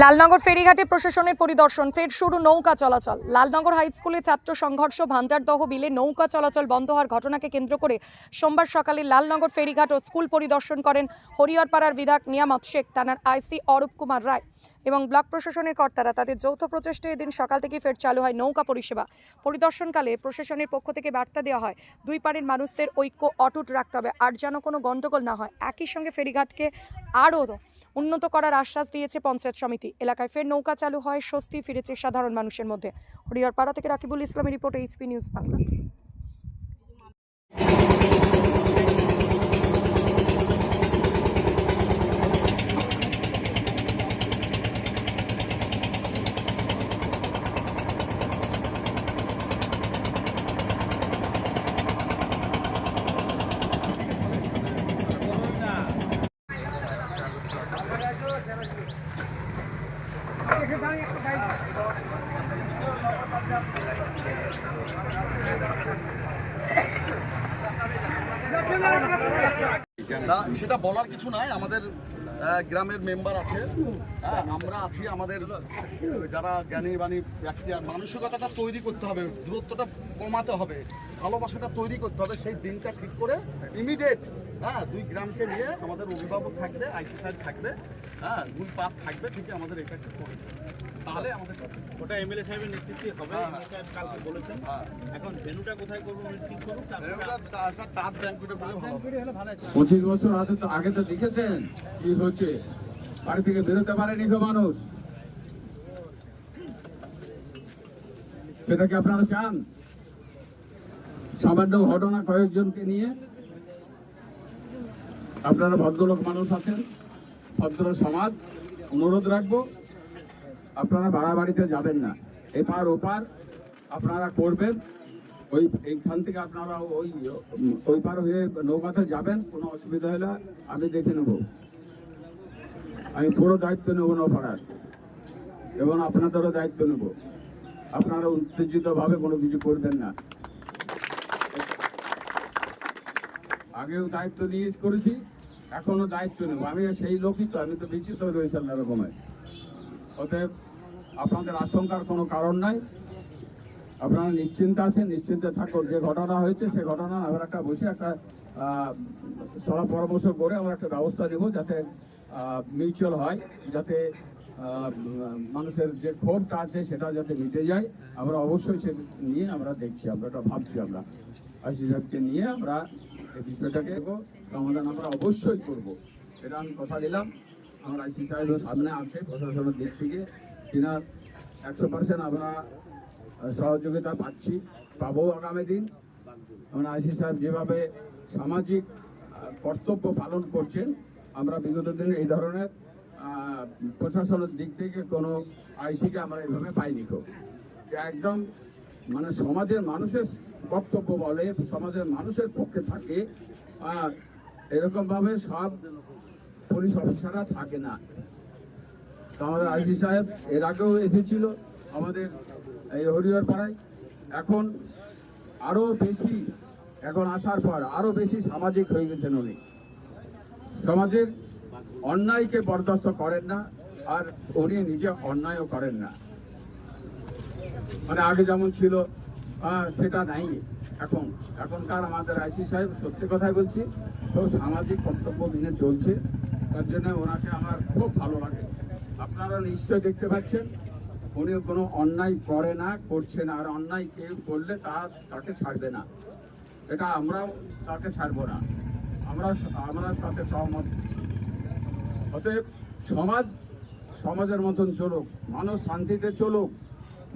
লালনগর ফেরিঘাটে প্রশাসনের পরিদর্শন, ফের শুরু নৌকা চলাচল। লালনগর হাই স্কুলে ছাত্র সংঘর্ষ ভান্ডারদহ বিলে নৌকা চলাচল বন্ধ হওয়ার ঘটনাকে কেন্দ্র করে সোমবার সকালে লালনগর ফেরিঘাট ও স্কুল পরিদর্শন করেন হরিহরপাড়ার বিধায়ক নিয়ামত শেখ, থানার আইসি অরূপ কুমার রায়। এবং ব্লক প্রশাসনের কর্তারা তাদের যৌথ প্রচেষ্টায় এদিন সকাল থেকে ফের চালু হয় নৌকা পরিষেবা। পরিদর্শনকালে প্রশাসনের পক্ষ থেকে বার্তা দেওয়া হয়, দুই পাড়ের মানুষদের ঐক্য অটুট রাখতে হবে, আর যেন কোনো গণ্ডগোল না হয়। একই সঙ্গে ফেরিঘাটকে আরও উন্নত করার আশ্বাস দিয়েছে পঞ্চায়েত সমিতি। এলাকায় ফের নৌকা চালু হয়, স্বস্তি ফিরেছে সাধারণ মানুষের মধ্যে। হরিহরপাড়া থেকে রাকিবুল ইসলামের রিপোর্ট এইচপি নিউজ বাংলা। সেটা বলার কিছু নাই। আমাদের গ্রামের মেম্বার আছে। হ্যাঁ, আমরা আছি আমাদের যারা জ্ঞানী বাণী ব্যক্তি আর মানসিকতাটা তৈরি করতে হবে দূরত্বটা কমাতে হবে ভালোবাসাটা তৈরি করতে হবে সেই দিনটা ঠিক করে ইমিডিয়েট হ্যাঁ দুই গ্রামকে নিয়ে আমাদের অভিভাবক থাকবে আইসি সাহেব থাকবে হ্যাঁ দুই পাপ থাকবে ঠিকই আমাদের এটা একটু করে তাহলে আমাদের ওটা এমএলএ সাহেবের নেতৃত্বে হবে। হ্যাঁ, সাহেব কালকে বলেছেন। হ্যাঁ। এখন ভেনুটা কোথায় করব ঠিক করুন তারপরে ব্যাংকুটে বলে ভালো হবে। পঁচিশ বছর আগে তো আগে তো দেখেছেন কি হচ্ছে? বাড়ি থেকে বেরোতে পারেনি কেউ মানুষ। সেটা কি আপনারা চান? সামান্য ঘটনা কয়েকজনকে নিয়ে? আপনারা ভদ্রলোক মানুষ আছেন ভদ্র সমাজ অনুরোধ রাখব। আপনারা বাড়াবাড়িতে যাবেন না। এপার ওপার আপনারা করবেন। ওই এইখান থেকে আপনারা ওই ওই পার হয়ে নৌকাতে যাবেন, কোনো অসুবিধা হলে আমি দেখে নেব। আমি পুরো দায়িত্ব নেব না পাড়ার এবং আপনাদেরও দায়িত্ব নেব। আপনারা উত্তেজিতভাবে কোনো কিছু করবেন না। আগেও দায়িত্ব নিয়ে করেছি এখনও দায়িত্ব নেব। আমি সেই লোকই তো, আমি তো বেশি তো রয়েছে আল্লাহ রকমের অতএব আপনাদের আশঙ্কার কোনো কারণ নাই। আপনারা নিশ্চিন্তে আছেন, নিশ্চিন্তে থাকুন। যে ঘটনা হয়েছে, সে ঘটনা আমরা একটা বসে একটা সলা পরামর্শ করে আমরা একটা ব্যবস্থা নেব যাতে মিউচুয়াল হয়, যাতে মানুষের যে ক্ষোভটা আছে সেটা যাতে মিটে যায়। আমরা অবশ্যই সে নিয়ে আমরা দেখছি, আমরা এটা ভাবছি আমরা। আইসি সাহেবকে নিয়ে আমরা এই বিষয়টাকে সমাধান আমরা অবশ্যই করব। এটা আমি কথা দিলাম। আমার আইসি সাহেবের সামনে আছে প্রশাসনের দিক থেকে। তিনার একশো পার্সেন্ট আমরা সহযোগিতা পাচ্ছি। পাবো আগামী দিন। আমরা আইসি সাহেব যেভাবে সামাজিক কর্তব্য পালন করছেন, আমরা বিগত দিনে এই ধরনের প্রশাসনের দিক থেকে কোনো আইসিকে আমরা এইভাবে পাইনি যে একদম মানে সমাজের মানুষের বক্তব্য বলে, সমাজের মানুষের পক্ষে থাকে, আর এরকমভাবে সব পুলিশ অফিসাররা থাকে না। তো আমাদের আইসি সাহেব এর আগেও এসেছিল আমাদের এই হরিহর পাড়ায়। এখন আরও বেশি, এখন আসার পর আরও বেশি সামাজিক হয়ে গেছেন উনি। সমাজের অন্যায়কে বরদাস্ত করেন না, আর উনি নিজে অন্যায়ও করেন না। মানে আগে যেমন ছিল সেটা নাই। এখন, এখনকার আমাদের আইসি সাহেব সত্যি কথাই বলছি তো সামাজিক কর্তব্য মেনে চলছে। তার জন্য ওনাকে আমার খুব ভালো লাগে। আপনারা নিশ্চয় দেখতে পাচ্ছেন, উনি কোনো অন্যায় করে না, করছে না। আর অন্যায় কেউ করলে তা তাকে ছাড়বে না। এটা আমরাও তাকে ছাড়বো না। আমরা আমরা তাতে সহমত। অতএব সমাজ, সমাজের মতন চলুক, মানুষ শান্তিতে চলুক,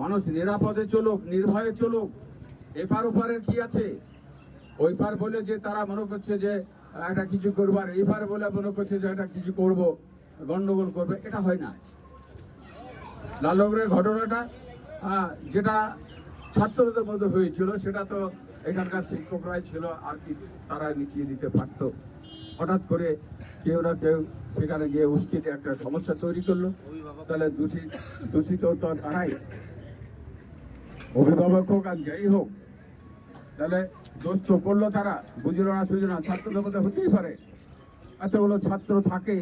মানুষ নিরাপদে চলুক, নির্ভয়ে চলুক, এপার ওপারের কি আছে? ওই পার বলে যে তারা মনে করছে যে, একটা কিছু করব আর এই পার বলে মনে করছে যে একটা কিছু করব। গন্ডগোল করবে, এটা হয় না। লালনগরের ঘটনাটা যেটা ছাত্রদের মধ্যে হয়েছিল, সেটা তো এখানকার শিক্ষকরাই ছিল আর কি, তারা মিটিয়ে দিতে পারতো। হঠাৎ করে কেউ না কেউ সেখানে গিয়ে উস্কিতে একটা সমস্যা তৈরি করল। তাহলে দূষিত দূষিত তো তারাই। অভিভাবক হোক আর যাই হোক, তাহলে দোষ তো করল তারা। বুঝলো না সুঝলো না, ছাত্রদের মধ্যে হতেই পারে। এতগুলো ছাত্র থাকে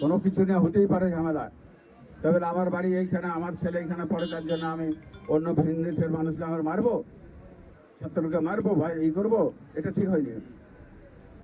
কোনো কিছু নিয়ে হতেই পারে ঝামেলা। তবে আমার বাড়ি এইখানে, আমার ছেলে এইখানে পড়ে, তার জন্য আমি অন্য ভিন দেশের মানুষকে আমার মারবো? ছাত্রকে মারবো? ভাই, এই করব? এটা ঠিক হয়নি।